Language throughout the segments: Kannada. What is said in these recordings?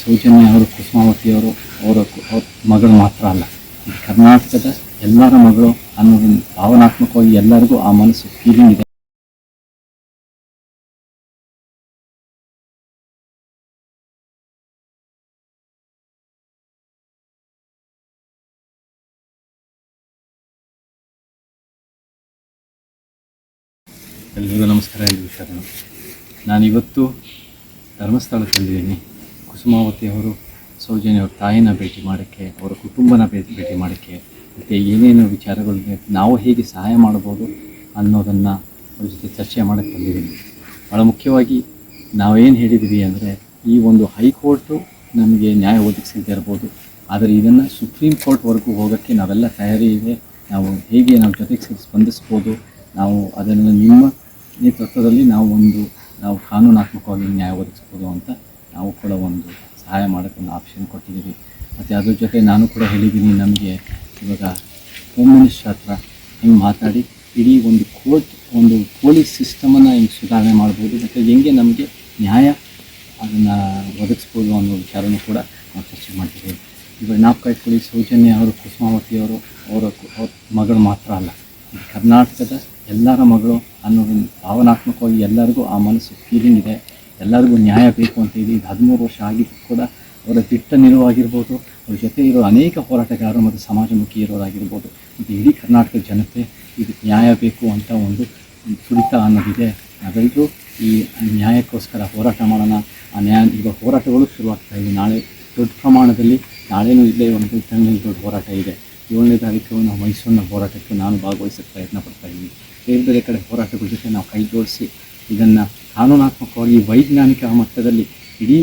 ಸೌಜನ್ಯ ಅವರು ಕುಸುಮಾವತಿಯವರು ಅವರ, ಅವ್ರ ಮಗಳು ಮಾತ್ರ ಅಲ್ಲ. ಕರ್ನಾಟಕದ ಎಲ್ಲರ ಮಗಳು ಅನ್ನೋದನ್ನು ಭಾವನಾತ್ಮಕವಾಗಿ ಎಲ್ಲರಿಗೂ ಆ ಮನಸ್ಸು ಫೀಲಿಂಗ್ ಇದೆ. ಎಲ್ರಿಗೂ ನಮಸ್ಕಾರ, ಎಲ್ರಿಗೂ ಇವತ್ತು ನಾನಿವತ್ತು ಧರ್ಮಸ್ಥಳದಲ್ಲಿದ್ದೀನಿ ಕುಸುಮಾವತಿ ಅವರು, ಸೌಜನ್ಯ ತಾಯಿನ ಭೇಟಿ ಮಾಡೋಕ್ಕೆ, ಅವರ ಕುಟುಂಬನ ಭೇಟಿ ಭೇಟಿ ಮಾಡೋಕ್ಕೆ, ಮತ್ತು ಏನೇನು ವಿಚಾರಗಳಿಗೆ ನಾವು ಹೇಗೆ ಸಹಾಯ ಮಾಡ್ಬೋದು ಅನ್ನೋದನ್ನು ಅವ್ರ ಜೊತೆ ಚರ್ಚೆ ಮಾಡೋಕ್ಕೆ ಬಂದಿದ್ದೀನಿ. ಭಾಳ ಮುಖ್ಯವಾಗಿ ನಾವೇನು ಹೇಳಿದ್ದೀವಿ ಅಂದರೆ, ಈ ಒಂದು ಹೈಕೋರ್ಟು ನಮಗೆ ನ್ಯಾಯ ಒದಗಿಸಿದ್ದೇ ಇರ್ಬೋದು. ಆದರೆ ಇದನ್ನು ಸುಪ್ರೀಂ ಕೋರ್ಟ್ವರೆಗೂ ಹೋಗೋಕ್ಕೆ ನಾವೆಲ್ಲ ತಯಾರಿ ಇದೆ. ನಾವು ಹೇಗೆ ನಮ್ಮ ಜೊತೆಗೆ ಸ್ಪಂದಿಸ್ಬೋದು, ನಾವು ಅದನ್ನು ನಿಮ್ಮ ನೇತೃತ್ವದಲ್ಲಿ ನಾವು ಒಂದು, ನಾವು ಕಾನೂನಾತ್ಮಕವಾಗಿ ನ್ಯಾಯ ಒದಗಿಸ್ಬೋದು ಅಂತ ನಾವು ಕೂಡ ಒಂದು ಸಹಾಯ ಮಾಡೋಕ್ಕೆ ಒಂದು ಆಪ್ಷನ್ ಕೊಟ್ಟಿದ್ದೀವಿ. ಮತ್ತು ಅದ್ರ ಜೊತೆ ನಾನು ಕೂಡ ಹೇಳಿದ್ದೀನಿ ನಮಗೆ ಇವಾಗ ಹೋಮ್ ಮಿನಿಸ್ಟರ್ ಹತ್ರ ಹಿಂಗೆ ಮಾತಾಡಿ, ಇಡೀ ಒಂದು ಕೋರ್ಟ್ ಒಂದು ಪೊಲೀಸ್ ಸಿಸ್ಟಮನ್ನು ಹಿಂಗೆ ಸುಧಾರಣೆ ಮಾಡ್ಬೋದು. ಮತ್ತು ಹೆಂಗೆ ನಮಗೆ ನ್ಯಾಯ ಅದನ್ನು ಒದಗಿಸ್ಬೋದು ಅನ್ನೋ ವಿಚಾರನೂ ಕೂಡ ನಾವು ಚರ್ಚೆ ಮಾಡ್ತೀವಿ. ಇವಾಗ ಪೊಲೀಸ್ ಸೌಜನ್ಯ ಅವರು, ಕುಸುಮಾವತಿ ಅವರು, ಅವರ ಅವ್ರ ಮಗಳು ಮಾತ್ರ ಅಲ್ಲ. ಕರ್ನಾಟಕದ ಎಲ್ಲರ ಮಗಳು ಅನ್ನೋದನ್ನು ಭಾವನಾತ್ಮಕವಾಗಿ ಎಲ್ಲರಿಗೂ ಆ ಮನಸ್ಸು ಫೀಲಿಂಗ್ ಇದೆ. ಎಲ್ಲರಿಗೂ ನ್ಯಾಯ ಬೇಕು ಅಂತ ಹೇಳಿ ಇದು ಹದಿಮೂರು ವರ್ಷ ಆಗಿದ್ದು ಕೂಡ ಅವರ ದಿಟ್ಟ ನಿಲುವಾಗಿರ್ಬೋದು ಅವ್ರ ಜೊತೆ ಇರೋ ಅನೇಕ ಹೋರಾಟಗಾರರು ಮತ್ತು ಸಮಾಜಮುಖಿ ಇರೋರಾಗಿರ್ಬೋದು. ಮತ್ತು ಇಡೀ ಕರ್ನಾಟಕದ ಜನತೆ ಇದಕ್ಕೆ ನ್ಯಾಯ ಬೇಕು ಅಂತ ಒಂದು ತುಡಿತ ಅನ್ನೋದಿದೆ. ನಾವೆಲ್ಲರೂ ಈ ನ್ಯಾಯಕ್ಕೋಸ್ಕರ ಹೋರಾಟ ಮಾಡೋಣ. ಆ ನ್ಯಾಯ, ಈಗ ಹೋರಾಟಗಳು ಶುರುವಾಗ್ತಾ ಇದೆ. ನಾಳೆ ದೊಡ್ಡ ಪ್ರಮಾಣದಲ್ಲಿ, ನಾಳೆನೂ ಇಲ್ಲೇ ಒಂದು ತಂಗಲ್ಲಿ ದೊಡ್ಡ ಹೋರಾಟ ಇದೆ. ಏಳನೇ ತಾರೀಕು ನಾವು ಮೈಸೂರಿನ ಹೋರಾಟಕ್ಕೆ ನಾನು ಭಾಗವಹಿಸಕ್ಕೆ ಪ್ರಯತ್ನ ಪಡ್ತಾ ಇದ್ದೀನಿ. ಬೇರೆ ಬೇರೆ ಕಡೆ ಹೋರಾಟಗಳ ಜೊತೆ ನಾವು ಕೈ ಜೋಡಿಸಿ ಇದನ್ನು ಕಾನೂನಾತ್ಮಕವಾಗಿ ವೈಜ್ಞಾನಿಕ ಮಟ್ಟದಲ್ಲಿ ಇಡೀ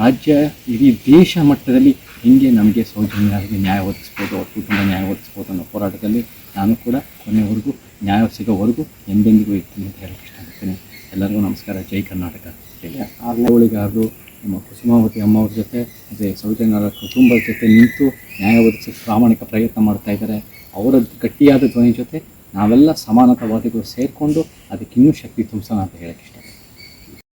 ರಾಜ್ಯ, ಇಡೀ ದೇಶ ಮಟ್ಟದಲ್ಲಿ ಹೆಂಗೆ ನಮಗೆ ಸೌಜನ್ಯಾರಿಗೆ ನ್ಯಾಯ ಒದಗಿಸ್ಬೋದು, ಅವ್ರ ಕುಟುಂಬ ನ್ಯಾಯ ಒದಗಿಸ್ಬೋದು ಅನ್ನೋ ಹೋರಾಟದಲ್ಲಿ ನಾನು ಕೂಡ ಕೊನೆವರೆಗೂ ನ್ಯಾಯ ಸಿಗೋವರೆಗೂ ಎಂದೆಂದಿಗೂ ಇರ್ತೀನಿ ಅಂತ ಹೇಳಕ್ಕೆ ಇಷ್ಟಪಡ್ತೀನಿ. ಎಲ್ಲರಿಗೂ ನಮಸ್ಕಾರ. ಜೈ ಕರ್ನಾಟಕ. ಜೈ ಆರನೇ ಹೋಳಿಗಾರರು ನಮ್ಮ ಕುಸುಮಾವತಿ ಅಮ್ಮವ್ರ ಜೊತೆ ಮತ್ತು ಸೌಜನ್ಯರ ಕುಟುಂಬದ ಜೊತೆ ನಿಂತು ನ್ಯಾಯ ಒದಗಿಸಿ ಪ್ರಾಮಾಣಿಕ ಪ್ರಯತ್ನ ಮಾಡ್ತಾ ಇದ್ದಾರೆ. ಅವರ ಗಟ್ಟಿಯಾದ ಧ್ವನಿ ಜೊತೆ ನಾವೆಲ್ಲ ಸಮಾನತಾವಾದಿಗಳು ಸೇರಿಕೊಂಡು ಅದಕ್ಕಿನ್ನೂ ಶಕ್ತಿ ತುಂಬಿಸೋಣ ಅಂತ ಹೇಳಕ್ಕೆ ಇಷ್ಟ